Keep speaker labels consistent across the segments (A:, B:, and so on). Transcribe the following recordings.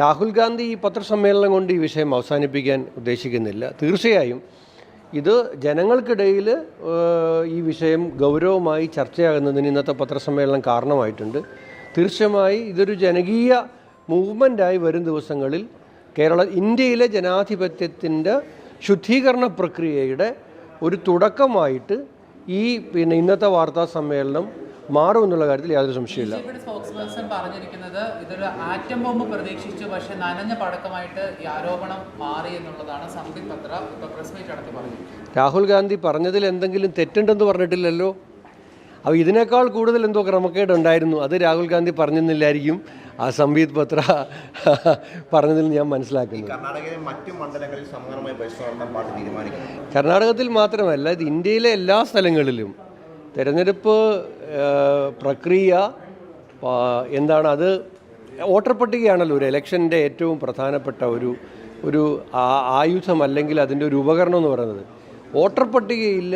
A: രാഹുൽ ഗാന്ധി ഈ പത്രസമ്മേളനം കൊണ്ട് ഈ വിഷയം അവസാനിപ്പിക്കാൻ ഉദ്ദേശിക്കുന്നില്ല. തീർച്ചയായും ഇത് ജനങ്ങൾക്കിടയിൽ ഈ വിഷയം ഗൗരവമായി ചർച്ചയാകുന്നതിന് ഇന്നത്തെ പത്രസമ്മേളനം കാരണമായിട്ടുണ്ട്. തീർച്ചയായി ഇതൊരു ജനകീയ മൂവ്മെന്റായി വരും ദിവസങ്ങളിൽ കേരള ഇന്ത്യയിലെ ജനാധിപത്യത്തിന്റെ ശുദ്ധീകരണ പ്രക്രിയയുടെ ഒരു തുടക്കമായിട്ട് ഈ പിന്നെ ഇന്നത്തെ വാർത്താ സമ്മേളനം മാറുമെന്നുള്ള കാര്യത്തിൽ യാതൊരു സംശയമില്ല
B: സ്പോക്സ് പേഴ്സൺ പറഞ്ഞിരിക്കുന്നത് ഇതൊരു ആറ്റം ബോംബ് പ്രതീക്ഷിച്ചു പക്ഷേ നനഞ്ഞ പടക്കമായിട്ട് ഈ ആരോപണം മാറി എന്നുള്ളതാണ് സംബിത് പത്ര ഇപ്പൊ പ്രസ് മീറ്റ് നടത്തി പറഞ്ഞു
A: രാഹുൽ ഗാന്ധി പറഞ്ഞതിൽ എന്തെങ്കിലും തെറ്റുണ്ടെന്ന് പറഞ്ഞിട്ടില്ലല്ലോ? അപ്പോൾ ഇതിനേക്കാൾ കൂടുതൽ എന്തോ ക്രമക്കേട് ഉണ്ടായിരുന്നു അത് രാഹുൽ ഗാന്ധി പറഞ്ഞെന്നില്ലായിരിക്കും. ആ സംബീത് പത്ര പറഞ്ഞതിൽ ഞാൻ
C: തീരുമാനിക്കുന്നു.
A: കർണാടകത്തിൽ മാത്രമല്ല ഇത് ഇന്ത്യയിലെ എല്ലാ സ്ഥലങ്ങളിലും തിരഞ്ഞെടുപ്പ് പ്രക്രിയ എന്താണ് അത്? വോട്ടർ പട്ടികയാണല്ലോ ഒരു ഇലക്ഷന്റെ ഏറ്റവും പ്രധാനപ്പെട്ട ഒരു ഒരു ആയുധം അല്ലെങ്കിൽ അതിന്റെ ഒരു ഉപകരണം എന്ന് പറയുന്നത്. വോട്ടർ പട്ടികയിൽ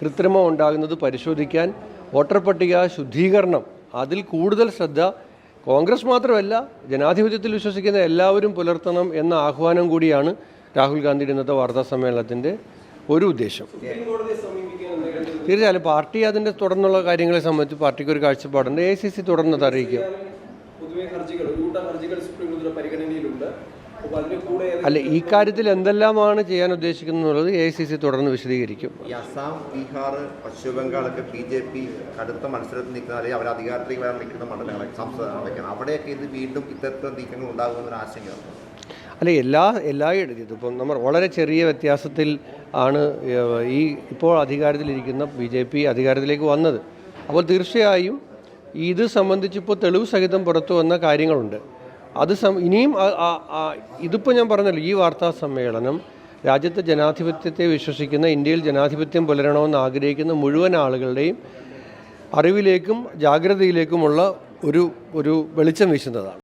A: കൃത്രിമം ഉണ്ടാകുന്നത് പരിശോധിക്കാൻ വോട്ടർ പട്ടിക ശുദ്ധീകരണം അതിൽ കൂടുതൽ ശ്രദ്ധ. കോൺഗ്രസ് മാത്രമല്ല ജനാധിപത്യത്തിൽ വിശ്വസിക്കുന്ന എല്ലാവരും പുലർത്തണം എന്ന ആഹ്വാനം കൂടിയാണ് രാഹുൽ ഗാന്ധിയുടെ ഇന്നത്തെ വാർത്താ സമ്മേളനത്തിന്റെ ഒരു ഉദ്ദേശം. തീർച്ചയായും പാർട്ടി അതിന്റെ തുടർന്നുള്ള കാര്യങ്ങളെ സംബന്ധിച്ച് പാർട്ടിക്ക് ഒരു കാഴ്ചപ്പാടുണ്ട്. എ സി സി തുടർന്നത് അറിയിക്കും. അല്ല ഈ കാര്യത്തിൽ എന്തെല്ലാമാണ് ചെയ്യാൻ ഉദ്ദേശിക്കുന്നത് എ സി സി തുടർന്ന് വിശദീകരിക്കും.
C: അസാം ബീഹാർ പശ്ചിമ ബംഗാളൊക്കെ ബി ജെ പി കടുത്ത മത്സരത്തിൽ നിൽക്കുന്ന അല്ലെങ്കിൽ അവർ അധികാരത്തിലേക്ക് വരാൻ നിൽക്കുന്ന മണ്ഡലങ്ങളൊക്കെ സംസ്ഥാനങ്ങളൊക്കെയാണ്. അവിടെയൊക്കെ ഇത് വീണ്ടും ഇത്തരത്തിലുള്ള നീക്കങ്ങൾ ഉണ്ടാകുമെന്നൊരു ആശങ്കയാണ്
A: അല്ല എല്ലാ എല്ലായിടത്തും ഇതിപ്പം നമ്മൾ വളരെ ചെറിയ വ്യത്യാസത്തിൽ ആണ് ഈ ഇപ്പോൾ അധികാരത്തിലിരിക്കുന്ന ബി ജെ പി അധികാരത്തിലേക്ക് വന്നത്. അപ്പോൾ തീർച്ചയായും ഇത് സംബന്ധിച്ചിപ്പോൾ തെളിവ് സഹിതം പുറത്തു വന്ന കാര്യങ്ങളുണ്ട്. അത് ഇനിയും ഇതിപ്പോൾ ഞാൻ പറഞ്ഞല്ലോ ഈ വാർത്താ സമ്മേളനം രാജ്യത്തെ ജനാധിപത്യത്തെ വിശ്വസിക്കുന്ന ഇന്ത്യയിൽ ജനാധിപത്യം പുലരണമെന്ന് ആഗ്രഹിക്കുന്ന മുഴുവൻ ആളുകളുടെയും അറിവിലേക്കും ജാഗ്രതയിലേക്കുമുള്ള ഒരു ഒരു വെളിച്ചം വീശുന്നതാണ്.